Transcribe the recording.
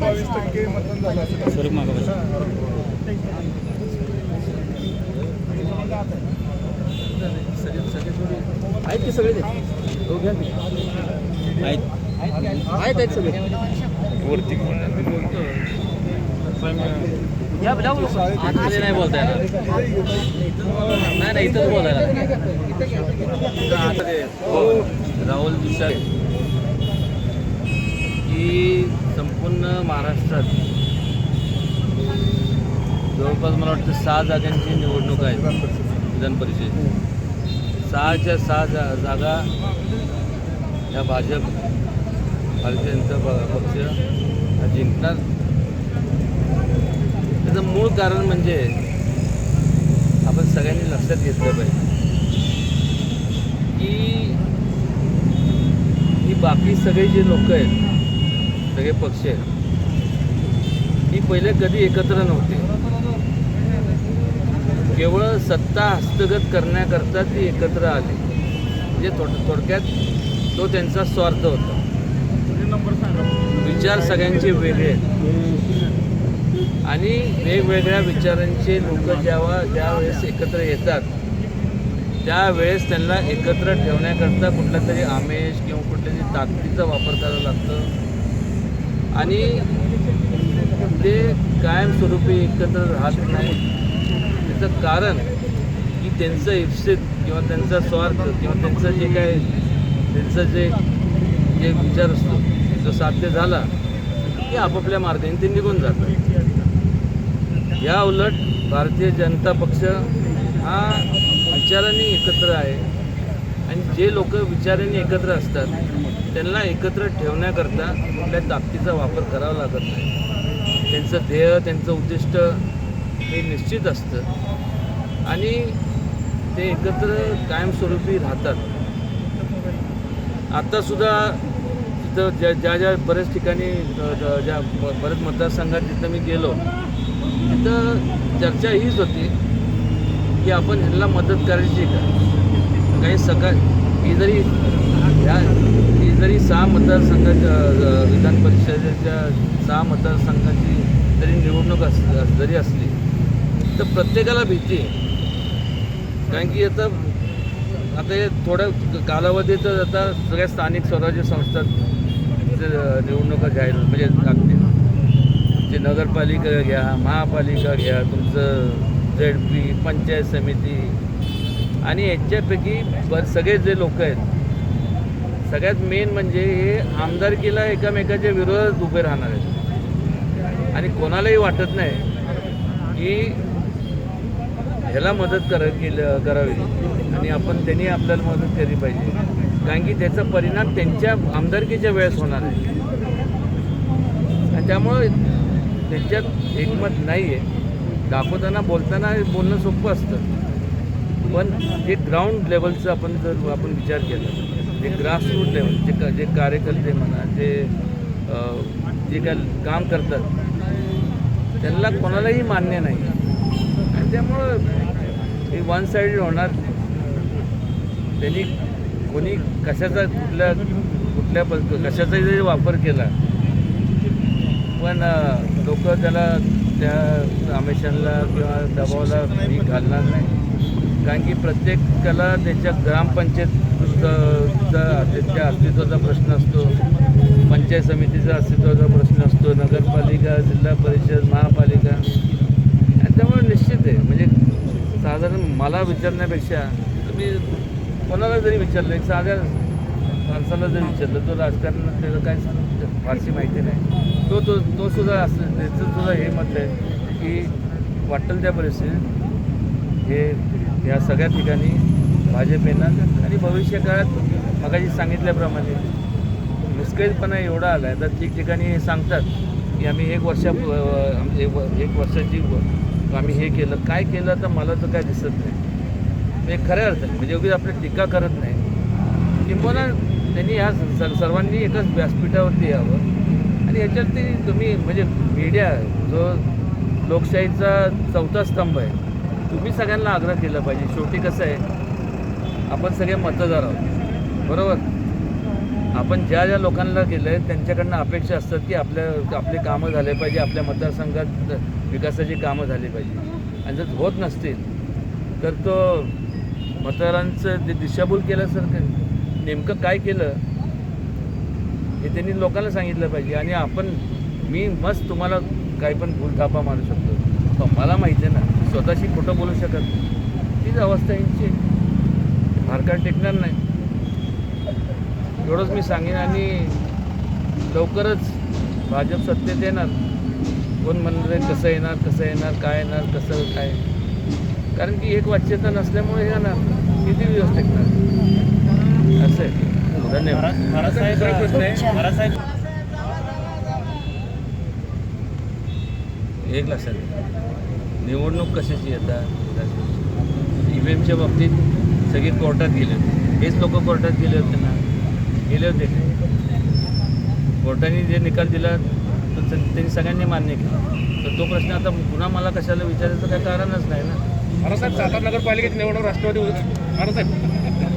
बावीस टक्के मतदान झालं असेल आहेत की सगळे? हो. आहेत. आहेत आहेत सगळे. वरती कोण या जाऊ. नको. आतमध्ये नाही बोलता येणार. नाही नाही इथंच बोलायला. आतमध्ये. हो राहुल की संपूर्ण महाराष्ट्रात जवळपास मला वाटतं सहा जागांची निवडणूक आहे विधान परिषद सहाच्या सहा जा जागा या भाजप भारतीय जनता पक्ष हा जिंकणार. त्याचं मूळ कारण म्हणजे आपण सगळ्यांनी लक्षात घेतलं पाहिजे की ही बाकी सगळे जे लोक आहेत सगळे पक्ष आहेत ही पहिले कधी एकत्र नव्हते. केवळ सत्ता हस्तगत करण्याकरता ती एकत्र आली. म्हणजे थोड थोडक्यात तो त्यांचा स्वार्थ होता. विचार सगळ्यांचे वेगळे आहेत. आणि वेगवेगळ्या विचारांचे लोक जेव्हा ज्या वेळेस एकत्र येतात त्यावेळेस त्यांना एकत्र ठेवण्याकरता कुठला तरी आमेश किंवा कुठल्या तरी ताकदीचा वापर करावा लागतं. आणि ते कायमस्वरूपी एकत्र राहत नाही त्याचं कारण की त्यांचं इप्सित किंवा त्यांचा स्वार्थ किंवा त्यांचं जे काय त्यांचं जे म्हणजे जे विचार असतो जो साध्य झाला की आपापल्या मार्गाने ते निघून जातात या उलट भारतीय जनता पक्ष हा विचारांनी एकत्र आहे. आणि जे लोक विचाराने एकत्र असतात त्यांना एकत्र ठेवण्याकरता कुठल्या ताकदीचा वापर करावा लागत नाही. त्यांचं ध्येय त्यांचं उद्दिष्ट हे निश्चित असतं. आणि ते एकत्र कायमस्वरूपी राहतात. आत्तासुद्धा तिथं ज्या ज्या ज्या बऱ्याच ठिकाणी ज्या बऱ्याच मतदारसंघात जिथं मी गेलो तिथं चर्चा हीच होती की आपण ह्यांना मदत करायची का? काही सकाळ ही जरी ह्या ही जरी सहा मतदारसंघाच्या विधान परिषदेच्या सहा मतदारसंघाची जरी निवडणूक अस जरी असली तर प्रत्येकाला भीती कारण की आता आता हे थोड्या कालावधीत आता सगळ्या स्थानिक स्वराज्य संस्था निवडणुका घ्यायला म्हणजे लागतील. तुमची नगरपालिका घ्या महापालिका घ्या तुमचं झेड पी पंचायत समिती आणि याच्यापैकी बर सगळे जे लोक आहेत सगळ्यात मेन म्हणजे हे आमदारकीला एकामेकाच्या विरोधात उभे राहणार आहेत. आणि कोणालाही वाटत नाही की ह्याला मदत कर केलं करावी. आणि आपण त्यांनी आपल्याला मदत केली पाहिजे. कारण की त्याचा परिणाम त्यांच्या आमदारकीच्या वेळेस होणार आहे. आणि त्यामुळं त्यांच्यात एकमत नाही आहे दाखवताना बोलताना बोलणं सोपं असतं. पण जे ग्राउंड लेवलचं आपण जर आपण विचार केला जे ग्रासरूट लेवल जे का जे कार्यकर्ते म्हणा जे जे काय काम करतात त्यांना कोणालाही मान्य नाही. आणि त्यामुळं हे वन साईड होणार. त्यांनी कोणी कशाचा कुठल्या कुठल्या प- कशाचाही जरी वापर केला पण लोक त्याला त्या आमेशांना किंवा दबावाला मी घालणार नाही. कारण की प्रत्येकाला त्याच्या ग्रामपंचायतचा त्याच्या अस्तित्वाचा प्रश्न असतो. पंचायत समितीचा अस्तित्वाचा प्रश्न असतो. नगरपालिका जिल्हा परिषद महापालिका. आणि त्यामुळे निश्चित आहे. म्हणजे साधारण मला विचारण्यापेक्षा तुम्ही कोणाला जरी विचारलं एक साध्या माणसाला जरी विचारलं तो राजकारणात त्याचं काय फारशी माहिती नाही. तो तो तो सुद्धा असं त्याचं सुद्धा हे मत आहे की वाटेल त्या परिस्थितीत हे ह्या सगळ्या ठिकाणी भाजप येणार आणि भविष्य काळात मगाशी सांगितल्याप्रमाणे निष्कळीतपणा एवढा आला आहे तर ठिकठिकाणी हे सांगतात की आम्ही एक वर्षा आमचे एक वर्षाची आम्ही हे केलं. काय केलं तर मला तर काय दिसत नाही. ते खऱ्या अर्थाने म्हणजे उगीच आपली टीका करत नाही. किंबहुना त्यांनी ह्या सर्वांनी एकाच व्यासपीठावरती यावं. आणि याच्यावरती तुम्ही म्हणजे मीडिया जो लोकशाहीचा चौथा स्तंभ आहे तुम्ही सगळ्यांना आग्रह केला पाहिजे शेवटी कसं आहे आपण सगळे मतदार आहोत. बरोबर? आपण ज्या ज्या लोकांना केलं आहे त्यांच्याकडनं अपेक्षा असतात की आपल्या आपले कामं झाले पाहिजे आपल्या मतदारसंघात विकासाची कामं झाली पाहिजे. आणि जर होत नसतील तर तो मतदारांचं जे दिशाभूल केल्यासारखं नेमकं काय केलं हे त्यांनी लोकांना सांगितलं पाहिजे. आणि आपण मी मस्त तुम्हाला काही पण भूलथापा मारू शकतो. पण मला माहिती आहे ना स्वतःशी खोटं बोलू शकत तीच अवस्था यांची भारकात टेकणार नाही. एवढंच मी सांगेन. आणि लवकरच भाजप सत्तेत येणार. कोण म्हणणार आहे कसं येणार कसं येणार काय येणार कसं काय? कारण की एक वाच्यता नसल्यामुळे हे येणार किती दिवस टिकणार? असं आहे. धन्यवाद. एक लक्षात. निवडणूक कशाची येतात ई व्ही एमच्या बाबतीत सगळे कोर्टात गेले होते. हेच लोक कोर्टात गेले होते ना? गेले होते कोर्टाने जे निकाल दिला तो त- त्यांनी सगळ्यांनी मान्य केला. तर तो प्रश्न आता पुन्हा मला कशाला विचारायचं? काही कारणच नाही ना? महाराजसाहेब सातारा नगरपालिकेची निवडणूक राष्ट्रवादी महाराजसाहेब